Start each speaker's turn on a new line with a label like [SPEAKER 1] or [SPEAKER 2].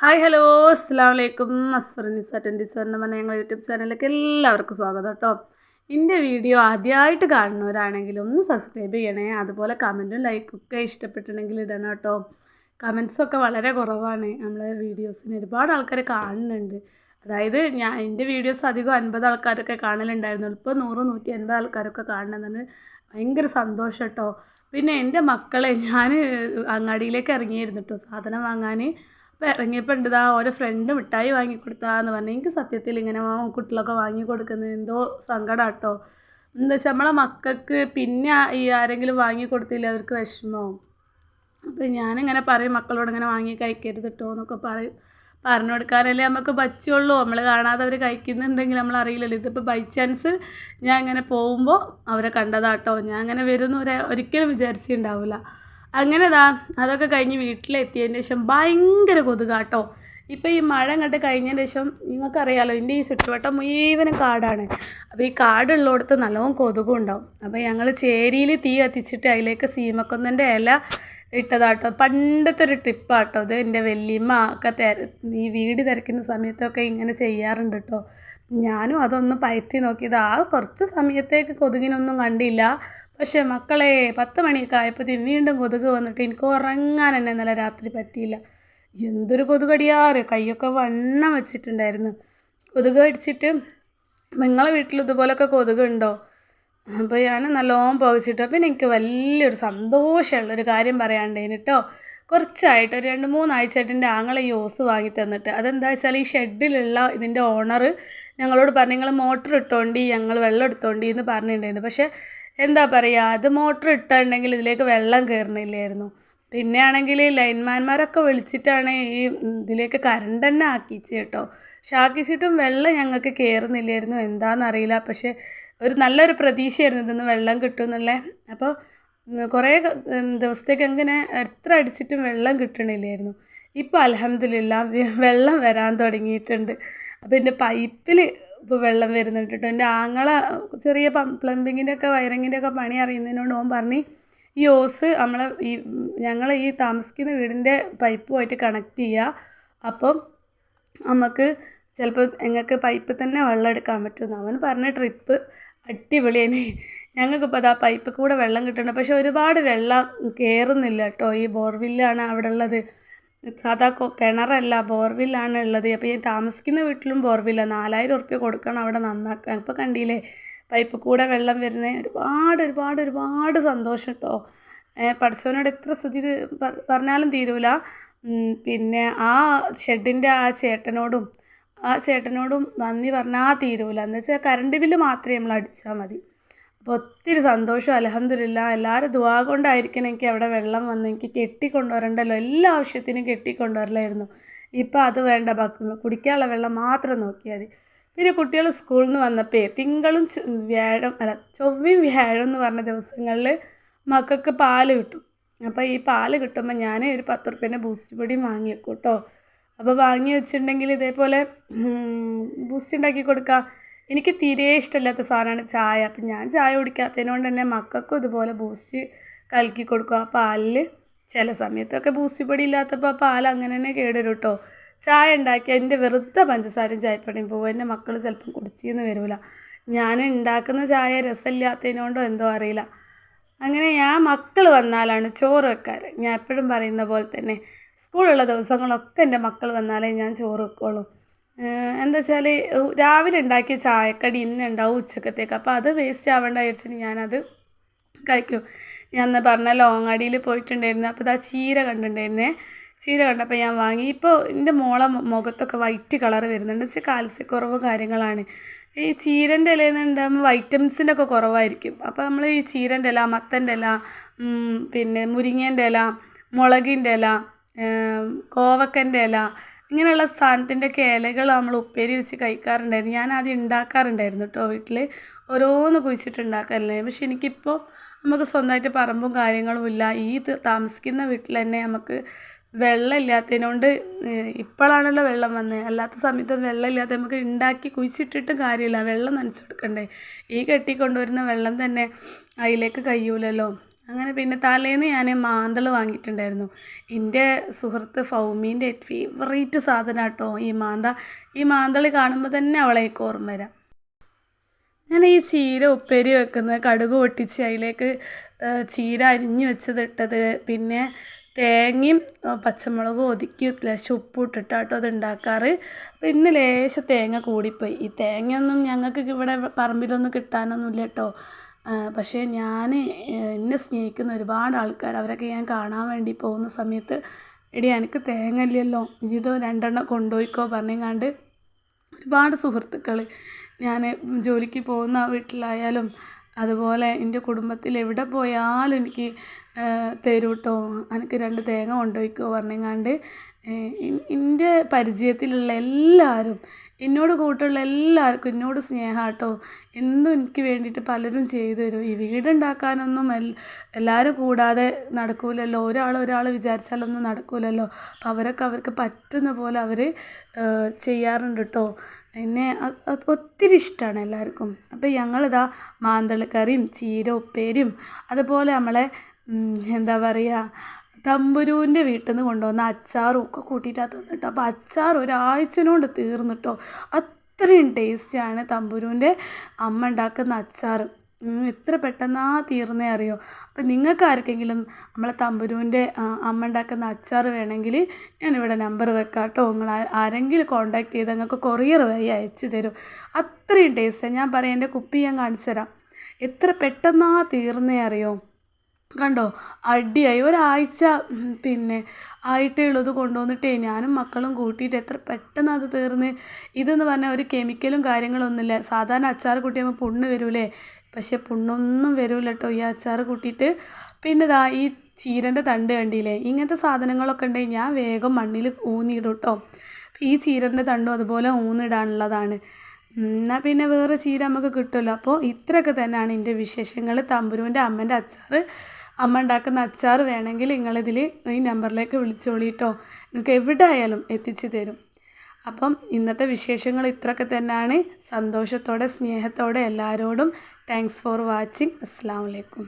[SPEAKER 1] Hi hello. അസ്സാം വലൈക്കും അസ്ഫറിനിസ twenty seven എന്ന ഞങ്ങൾ യൂട്യൂബ് ചാനലിലേക്ക് എല്ലാവർക്കും സ്വാഗതം കേട്ടോ. എന്റെ വീഡിയോ ആദ്യമായിട്ട് കാണുന്നവരാണെങ്കിൽ ഒന്ന് സബ്സ്ക്രൈബ് ചെയ്യണേ. അതുപോലെ കമന്റും ലൈക്കും ഒക്കെ ഇഷ്ടപ്പെട്ടിട്ടുണ്ടെങ്കിൽ ഇടണം കേട്ടോ. കമൻസൊക്കെ വളരെ കുറവാണ്. നമ്മളെ വീഡിയോസിന് ഒരുപാട് ആൾക്കാർ കാണുന്നുണ്ട്. അതായത് ഞാൻ എന്റെ വീഡിയോസ് അധികം അൻപത് ആൾക്കാരൊക്കെ കാണലുണ്ടായിരുന്നു. ഇപ്പോൾ നൂറ് നൂറ്റി അൻപത് ആൾക്കാരൊക്കെ കാണണമെന്നാണ് ഭയങ്കര സന്തോഷം കേട്ടോ. പിന്നെ എന്റെ മക്കളെ ഞാൻ അങ്ങാടിയിലേക്ക് ഇറങ്ങിയിരുന്നു കേട്ടോ. സാധനം വാങ്ങാൻ അപ്പോൾ ഇറങ്ങിയപ്പോൾ ഉണ്ട് ഓരോ ഫ്രണ്ട് മിഠായി വാങ്ങി കൊടുത്താന്ന് പറഞ്ഞു. എനിക്ക് സത്യത്തിൽ ഇങ്ങനെ കുട്ടികളൊക്കെ വാങ്ങി കൊടുക്കുന്നത് എന്തോ സങ്കടം കേട്ടോ എന്താ വെച്ചാൽ നമ്മളെ മക്കൾക്ക് പിന്നെ ഈ ആരെങ്കിലും വാങ്ങി കൊടുത്തില്ല അവർക്ക് വിഷമവും അപ്പോൾ ഞാനിങ്ങനെ പറയും മക്കളോട് ഇങ്ങനെ വാങ്ങി കഴിക്കരുത് കേട്ടോ എന്നൊക്കെ പറയും. പറഞ്ഞു കൊടുക്കാനല്ലേ നമുക്ക് പറ്റുള്ളൂ. നമ്മൾ കാണാതെ അവർ കഴിക്കുന്നുണ്ടെങ്കിൽ നമ്മൾ അറിയില്ലല്ലോ. ഇതിപ്പോൾ ബൈ ചാൻസ് ഞാൻ ഇങ്ങനെ പോകുമ്പോൾ അവരെ കണ്ടതാട്ടോ. ഞാൻ അങ്ങനെ വരുന്നവരെ ഒരു ഒരിക്കലും വിചാരിച്ചിട്ടുണ്ടാവില്ല അങ്ങനെ ദാ അതൊക്കെ കഴിഞ്ഞ് വീട്ടിലെത്തിയതിന് ശേഷം ഭയങ്കര കൊതുകാട്ടോ. ഇപ്പോൾ ഈ മഴ അങ്ങോട്ട് കഴിഞ്ഞതിന് ശേഷം നിങ്ങൾക്കറിയാലോ എന്റെ ഈ ചുറ്റുവട്ടം മുഴുവനും കാടാണ്. അപ്പോൾ ഈ കാടുള്ളിടത്ത് നല്ലോണം കൊതുകും ഉണ്ടാവും അപ്പോൾ ഞങ്ങൾ ചേരിയിൽ തീ കത്തിച്ചിട്ട് അതിലേക്ക് സീമക്കൊന്നന്റെ ഇല ഇട്ടതാട്ടോ. പണ്ടത്തെ ഒരു ട്രിപ്പാട്ടോ ഇത് എന്റെ വല്യമ്മ ഒക്കെ തിര ഈ വീട് തിരക്കുന്ന സമയത്തൊക്കെ ഇങ്ങനെ ചെയ്യാറുണ്ട് കേട്ടോ ഞാനും അതൊന്ന് പയറ്റി നോക്കിയത്. ആ കുറച്ച് സമയത്തേക്ക് കൊതുകിനൊന്നും കണ്ടില്ല. പക്ഷേ മക്കളെ പത്ത് മണിയൊക്കെ ആയപ്പോഴത്തേക്കും വീണ്ടും കൊതുക് വന്നിട്ട് എനിക്ക് ഉറങ്ങാൻ തന്നെ ഇന്നലെ രാത്രി പറ്റിയില്ല. എന്തൊരു കൊതുകടിയാറ്. കൈയൊക്കെ വണ്ണം വെച്ചിട്ടുണ്ടായിരുന്നു. കൊതുക് കടിച്ചിട്ട് നിങ്ങളെ വീട്ടിൽ ഇതുപോലൊക്കെ കൊതുക് ഉണ്ടോ അപ്പോൾ ഞാൻ നല്ലോണം പുകച്ചിട്ടു. പിന്നെ എനിക്ക് വലിയൊരു സന്തോഷമുള്ളൊരു കാര്യം പറയാണ്ടേന് കേട്ടോ കുറച്ചായിട്ട് ഒരു രണ്ട് മൂന്നാഴ്ചയായിട്ട് എന്റെ ആങ്ങളെ ഈ ഓസ് വാങ്ങി തന്നിട്ട്. അതെന്താ വെച്ചാൽ ഈ ഷെഡിലുള്ള ഇതിന്റെ ഓണർ ഞങ്ങളോട് പറഞ്ഞു നിങ്ങൾ മോട്ടർ ഇട്ടോണ്ടി ഞങ്ങൾ വെള്ളം എടുത്തോണ്ടി എന്ന് പറഞ്ഞിട്ടുണ്ടായിരുന്നു. പക്ഷേ എന്താ പറയുക അത് മോട്ടർ ഇട്ടുണ്ടെങ്കിൽ ഇതിലേക്ക് വെള്ളം കയറുന്നില്ലായിരുന്നു. പിന്നെ ആണെങ്കിൽ ലൈൻമാൻമാരൊക്കെ വിളിച്ചിട്ടാണ് ഈ ഇതിലേക്ക് കറണ്ട് തന്നെ ആക്കിച്ച് കേട്ടോ ആക്കിച്ചിട്ടും വെള്ളം ഞങ്ങൾക്ക് കയറുന്നില്ലായിരുന്നു എന്താണെന്നറിയില്ല പക്ഷേ ഒരു നല്ലൊരു പ്രതീക്ഷയായിരുന്നു ഇതിന്ന് വെള്ളം കിട്ടും എന്നുള്ള അപ്പോൾ കുറേ ദിവസത്തേക്ക് അങ്ങനെ എത്ര അടിച്ചിട്ടും വെള്ളം കിട്ടണില്ലായിരുന്നു. ഇപ്പോൾ അലഹമ്മദില്ല വെള്ളം വരാൻ തുടങ്ങിയിട്ടുണ്ട്. അപ്പോൾ എന്റെ പൈപ്പിൽ ഇപ്പോൾ വെള്ളം വരുന്നുണ്ട് കേട്ടോ. എന്റെ ആങ്ങള ചെറിയ പ്ലംബിങ്ങിന്റെ ഒക്കെ വയറിങ്ങിന്റെ ഒക്കെ പണി അറിയുന്നതിനോട് ഓൻ പറഞ്ഞ് ഈ ഓസ് നമ്മളെ ഈ ഞങ്ങൾ ഈ താമസിക്കുന്ന വീടിന്റെ പൈപ്പുമായിട്ട് കണക്ട് ചെയ്യുക. അപ്പം നമുക്ക് ചിലപ്പോൾ ഞങ്ങൾക്ക് പൈപ്പിൽ തന്നെ വെള്ളം എടുക്കാൻ പറ്റുമെന്ന്. അവൻ പറഞ്ഞ ട്രിപ്പ് അടിപൊളിയാണ് ഞങ്ങൾക്കിപ്പോൾ അതാ പൈപ്പിൽ കൂടെ വെള്ളം കിട്ടുന്നുണ്ട് പക്ഷെ ഒരുപാട് വെള്ളം കയറുന്നില്ല കേട്ടോ. ഈ ബോർവില്ലാണ് അവിടെ ഉള്ളത്. സാധാ കിണറല്ല ബോർവില്ലാണ് ഉള്ളത്. അപ്പോൾ ഞാൻ താമസിക്കുന്ന വീട്ടിലും ബോർവില്ല. നാലായിരം ഉറുപ്പ്യ കൊടുക്കണം അവിടെ നന്നാക്കാൻ. ഇപ്പോൾ കണ്ടില്ലേ പൈപ്പ് കൂടെ വെള്ളം വരുന്നത് ഒരുപാട് ഒരുപാട് ഒരുപാട് സന്തോഷം കേട്ടോ. പഠിച്ചവനോട് എത്ര സ്തുതി പറഞ്ഞാലും തീരൂല. പിന്നെ ആ ഷെഡിന്റെ ആ ചേട്ടനോടും ആ ചേട്ടനോടും നന്ദി പറഞ്ഞാൽ തീരൂല. എന്ന് വെച്ചാൽ കറണ്ട് ബില്ല് മാത്രമേ നമ്മൾ അടിച്ചാൽ മതി. അപ്പോൾ ഒത്തിരി സന്തോഷം. അലഹമില്ല എല്ലാവരും ദുവാ കൊണ്ടായിരിക്കണം എനിക്ക് അവിടെ വെള്ളം വന്ന് എനിക്ക് കെട്ടിക്കൊണ്ടുവരണ്ടല്ലോ. എല്ലാ ആവശ്യത്തിനും കെട്ടിക്കൊണ്ടുവരലായിരുന്നു. ഇപ്പോൾ അത് വേണ്ട. കുടിക്കാനുള്ള വെള്ളം മാത്രം നോക്കിയാൽ മതി. പിന്നെ കുട്ടികൾ സ്കൂളിൽ നിന്ന് വന്നപ്പോൾ തിങ്കളും വ്യാഴം അല്ല ചൊവ്വയും വ്യാഴം എന്ന് പറഞ്ഞ ദിവസങ്ങളിൽ മക്കൾക്ക് പാൽ കിട്ടും. അപ്പോൾ ഈ പാൽ കിട്ടുമ്പോൾ ഞാൻ ഒരു പത്ത് റുപ്യേന്റെ ബൂസ്റ്റ് പൊടിയും വാങ്ങിയേക്കും കേട്ടോ അപ്പോൾ വാങ്ങി വെച്ചിട്ടുണ്ടെങ്കിൽ ഇതേപോലെ ബൂസ്റ്റ് ഉണ്ടാക്കി കൊടുക്കുക എനിക്ക് തീരെ ഇഷ്ടമില്ലാത്ത സാധനമാണ് ചായ. അപ്പം ഞാൻ ചായ കുടിക്കാത്തതിനോണ്ട് തന്നെ മക്കൾക്കും ഇതുപോലെ ബൂസ്റ്റ് കലക്കി കൊടുക്കുക പാലിൽ ചില സമയത്തൊക്കെ ബൂസ്റ്റ് പൊടി ഇല്ലാത്തപ്പോൾ പാൽ അങ്ങനെ തന്നെ കേടുവരും കേട്ടോ ചായ ഉണ്ടാക്കി എന്റെ വെറുതെ പഞ്ചസാരയും ചായപ്പൊടിയും പോകും എന്റെ മക്കൾ ചിലപ്പം കുടിച്ചെന്ന് വരില്ല ഞാൻ ഉണ്ടാക്കുന്ന ചായ രസമില്ലാത്തതിനോണ്ടോ എന്തോ അറിയില്ല. അങ്ങനെ ഞാൻ മക്കൾ വന്നാലാണ് ചോറ് വെക്കാറ്. ഞാൻ എപ്പോഴും പറയുന്ന പോലെ തന്നെ സ്കൂളുള്ള ദിവസങ്ങളൊക്കെ എന്റെ മക്കൾ വന്നാലേ ഞാൻ ചോറ് വെക്കുള്ളൂ. എന്താ വെച്ചാൽ രാവിലെ ഉണ്ടാക്കിയ ചായക്കടി ഇന്ന് ഉണ്ടാവും ഉച്ചക്കത്തേക്ക്. അപ്പോൾ അത് വേസ്റ്റ് ആവേണ്ട വിചാരിച്ചിട്ട് ഞാനത് കഴിക്കും. ഞാൻ അന്ന് പറഞ്ഞ ലോങ്ങാടിയിൽ പോയിട്ടുണ്ടായിരുന്നു. അപ്പോൾ ഇതാ ചീര കണ്ടിട്ടുണ്ടായിരുന്നേ. ചീര കണ്ടപ്പോൾ ഞാൻ വാങ്ങി. ഇപ്പോൾ എന്റെ മോളെ മുഖത്തൊക്കെ വൈറ്റ് കളർ വരുന്നുണ്ട്. വെച്ചാൽ കാൽസ്യക്കുറവ് കാര്യങ്ങളാണ്. ഈ ചീരന്റെ ഇലയിൽ നിന്നുണ്ടാകുമ്പോൾ വൈറ്റമിൻസിന്റെ ഒക്കെ കുറവായിരിക്കും. അപ്പോൾ നമ്മൾ ഈ ചീരന്റെ ഇല മത്തന്റെ ഇല പിന്നെ മുരിങ്ങേന്റെ ഇല മുളകിന്റെ ഇല കോവക്കന്റെ ഇല ഇങ്ങനെയുള്ള സാധനത്തിന്റെ ഒക്കെ ഇലകൾ നമ്മൾ ഉപ്പേരി വെച്ച് കഴിക്കാറുണ്ടായിരുന്നു. ഞാൻ ആദ്യം ഉണ്ടാക്കാറുണ്ടായിരുന്നു കേട്ടോ വീട്ടിൽ ഓരോന്ന് കുഴിച്ചിട്ട് ഉണ്ടാക്കാറില്ലേ പക്ഷെ എനിക്കിപ്പോൾ നമുക്ക് സ്വന്തമായിട്ട് പറമ്പും കാര്യങ്ങളും ഇല്ല. ഈ താമസിക്കുന്ന വീട്ടിൽ തന്നെ നമുക്ക് വെള്ളം ഇല്ലാത്തതിനോണ്ട് ഇപ്പോഴാണല്ലോ വെള്ളം വന്നത് അല്ലാത്ത സമയത്ത് വെള്ളം ഇല്ലാത്ത നമുക്ക് ഉണ്ടാക്കി കുഴിച്ചിട്ടിട്ടും കാര്യമില്ല. വെള്ളം നനച്ചു കൊടുക്കണ്ടേ. ഈ കെട്ടിക്കൊണ്ടുവരുന്ന വെള്ളം തന്നെ അതിലേക്ക് കഴിയൂലല്ലോ അങ്ങനെ പിന്നെ തലേന്ന് ഞാൻ മാന്തൾ വാങ്ങിയിട്ടുണ്ടായിരുന്നു. എന്റെ സുഹൃത്ത് ഫൗമീന്റെ ഫേവറേറ്റ് സാധനം കേട്ടോ ഈ മാന്ത. ഈ മാന്തൾ കാണുമ്പോൾ തന്നെ അവളേക്ക് ഓർമ്മ വരാം. ഞാൻ ഈ ചീര ഉപ്പേരി വെക്കുന്നത് കടുക് പൊട്ടിച്ച് അതിലേക്ക് ചീര അരിഞ്ഞ് വെച്ചത് ഇട്ടത് പിന്നെ തേങ്ങയും പച്ചമുളകും ഒതുക്കി ലേശം ഉപ്പും ഇട്ടിട്ടാട്ടോ അത് ഉണ്ടാക്കാറ് അപ്പോൾ ഇന്ന് ലേശം തേങ്ങ കൂടിപ്പോയി. ഈ തേങ്ങയൊന്നും ഞങ്ങൾക്ക് ഇവിടെ പറമ്പിലൊന്നും കിട്ടാനൊന്നും ഇല്ല കേട്ടോ പക്ഷേ ഞാൻ എന്നെ സ്നേഹിക്കുന്ന ഒരുപാട് ആൾക്കാർ അവരൊക്കെ ഞാൻ കാണാൻ വേണ്ടി പോകുന്ന സമയത്ത് എടി എനിക്ക് തേങ്ങ ഇല്ലല്ലോ ഇതോ രണ്ടെണ്ണം കൊണ്ടുപോയിക്കോ പറഞ്ഞെങ്ങാണ്ട് ഒരുപാട് സുഹൃത്തുക്കൾ ഞാൻ ജോലിക്ക് പോകുന്ന വീട്ടിലായാലും അതുപോലെ എന്റെ കുടുംബത്തിൽ എവിടെ പോയാലും എനിക്ക് തരൂ കേട്ടോ എനിക്ക് രണ്ട് തേങ്ങ കൊണ്ടുപോയിക്കോ പറഞ്ഞെങ്ങാണ്ട് എന്റെ പരിചയത്തിലുള്ള എല്ലാവരും എന്നോട് കൂട്ടുള്ള എല്ലാവർക്കും എന്നോട് സ്നേഹാട്ടോ. എന്തും എനിക്ക് വേണ്ടിയിട്ട് പലരും ചെയ്തു തരും. ഈ വീടുണ്ടാക്കാനൊന്നും എല്ലാവരും കൂടാതെ നടക്കൂലല്ലോ. ഒരാൾ ഒരാൾ വിചാരിച്ചാലൊന്നും നടക്കൂലല്ലോ. അപ്പോൾ അവരൊക്കെ അവർക്ക് പറ്റുന്ന പോലെ അവർ ചെയ്യാറുണ്ട് കേട്ടോ എന്നെ ഒത്തിരി ഇഷ്ടമാണ് എല്ലാവർക്കും. അപ്പോൾ ഞങ്ങളിതാ മാന്തളക്കറിയും കറിയും ചീര ഉപ്പേരിയും അതുപോലെ നമ്മളെ എന്താ പറയുക തമ്പുരുവിന്റെ വീട്ടിൽ നിന്ന് കൊണ്ടുവന്ന അച്ചാറും ഒക്കെ കൂട്ടിയിട്ടാണ് തിന്നിട്ടോ അപ്പോൾ അച്ചാർ ഒരാഴ്ചനോണ്ട് തീർന്നിട്ടോ. അത്രയും ടേസ്റ്റിയാണ് തമ്പുരുവിന്റെ അമ്മ ഉണ്ടാക്കുന്ന അച്ചാർ എത്ര പെട്ടെന്നാ തീർന്നേ അറിയോ? അപ്പോൾ നിങ്ങൾക്ക് ആർക്കെങ്കിലും നമ്മളെ തമ്പുരുവിന്റെ അമ്മ ഉണ്ടാക്കുന്ന അച്ചാർ വേണമെങ്കിൽ ഞാനിവിടെ നമ്പർ വെക്കാം കേട്ടോ നിങ്ങൾ ആരെങ്കിലും കോൺടാക്ട് ചെയ്ത് നിങ്ങൾക്ക് കൊറിയർ വഴി അയച്ചു തരും. അത്രയും ടേസ്റ്റാണ് ഞാൻ പറയാം എന്റെ കുപ്പി ഞാൻ കാണിച്ചു തരാം. എത്ര പെട്ടെന്നാ തീർന്നേ അറിയോ? കണ്ടോ? അടിയായി. ഒരാഴ്ച പിന്നെ ആയിട്ടേ ഉള്ളത് കൊണ്ടുവന്നിട്ടേ. ഞാനും മക്കളും കൂട്ടിയിട്ട് എത്ര പെട്ടെന്ന് അത് തീർന്ന്. ഇതെന്ന് പറഞ്ഞാൽ ഒരു കെമിക്കലും കാര്യങ്ങളൊന്നുമില്ല. സാധാരണ അച്ചാർ കൂട്ടിയാകുമ്പോൾ പുണ്ണ് വരൂലേ? പക്ഷേ പുണ്ണൊന്നും വരൂല കേട്ടോ ഈ അച്ചാർ കൂട്ടിയിട്ട്. പിന്നെ ദാ ഈ ചീരന്റെ തണ്ട് കണ്ടില്ലേ? ഇങ്ങനത്തെ സാധനങ്ങളൊക്കെ ഉണ്ടെങ്കിൽ ഞാൻ വേഗം മണ്ണിൽ ഊന്നിയിടും കേട്ടോ ഈ ചീരന്റെ തണ്ടും അതുപോലെ ഊന്നിടാനുള്ളതാണ്. എന്നാൽ പിന്നെ വേറെ ചീര നമുക്ക് കിട്ടുമല്ലോ. അപ്പോൾ ഇത്രയൊക്കെ തന്നെയാണ് എന്റെ വിശേഷങ്ങൾ തമ്പുരുവിന്റെ അമ്മേന്റെ അച്ചാർ അമ്മ ഉണ്ടാക്കുന്ന അച്ചാർ വേണമെങ്കിൽ നിങ്ങളിതിൽ ഈ നമ്പറിലേക്ക് വിളിച്ചോളിട്ടോ. നിങ്ങൾക്ക് എവിടെ ആയാലും എത്തിച്ചു തരും. അപ്പം ഇന്നത്തെ വിശേഷങ്ങൾ ഇത്രയൊക്കെ തന്നെയാണ്. സന്തോഷത്തോടെ സ്നേഹത്തോടെ എല്ലാവരോടും താങ്ക്സ് ഫോർ വാച്ചിങ് അസ്സാം വലൈക്കും